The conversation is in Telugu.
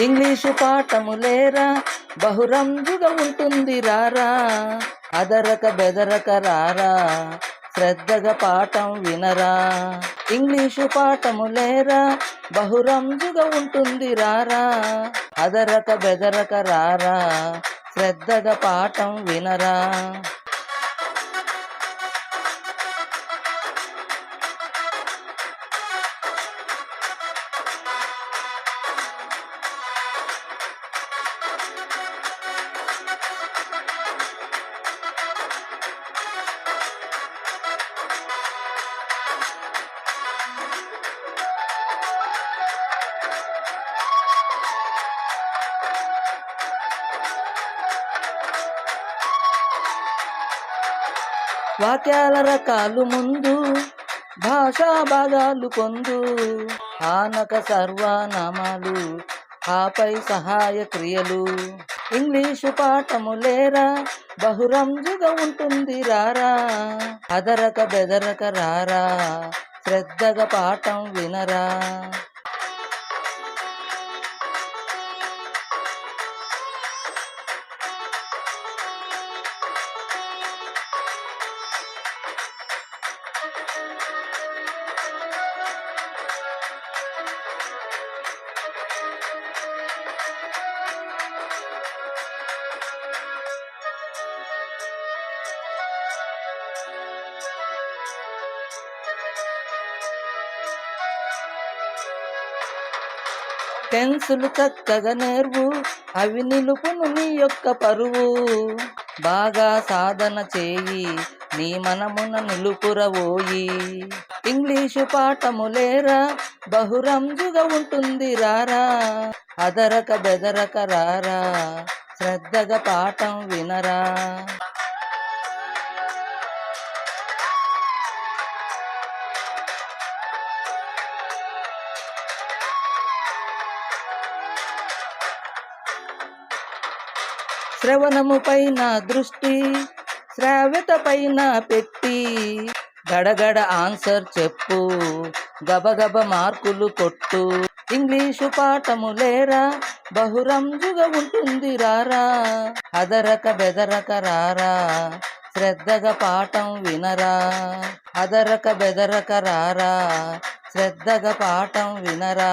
ఇంగ్లీషు పాఠములేరా? బహురంజుగా ఉంటుంది రారా? అదరక బెదరక రారా? శ్రద్ధగా పాఠం వినరా? ఇంగ్లీషు పాఠములేరా? బహురంజుగా ఉంటుంది రారా? అదరక బెదరక రారా? శ్రద్ధగా పాఠం వినరా? వాక్యాల రకాలు ముందు భాషా భాగాలు పొందు. ఆనక సర్వనామాలు ఆపై సహాయ క్రియలు. ఇంగ్లీషు పాఠము లేరా బహురంజుగా ఉంటుంది రారా. అదరక బెదరక రారా శ్రద్ధగా పాఠం వినరా. టెన్సులు చక్కగా నేర్వు అవి నిలుపును నీ యొక్క పరువు. బాగా సాధన చేయి నీ మనమున నిలుపురవోయి. ఇంగ్లీషు పాఠములేరా బహురంజుగా ఉంటుంది రారా. అదరక బెదరక రారా శ్రద్ధగా పాఠం వినరా. శ్రవణము పైన దృష్టి శ్రావ్యత పైన పెట్టి గడగడ ఆన్సర్ చెప్పు గబగబ మార్కులు కొట్టు. ఇంగ్లీషు పాఠము లేరా? బహురంజుగా ఉంటుంది రారా? అదరక బెదరక రారా? శ్రద్ధగా పాఠం వినరా? అదరక బెదరక రారా? శ్రద్ధగా పాఠం వినరా?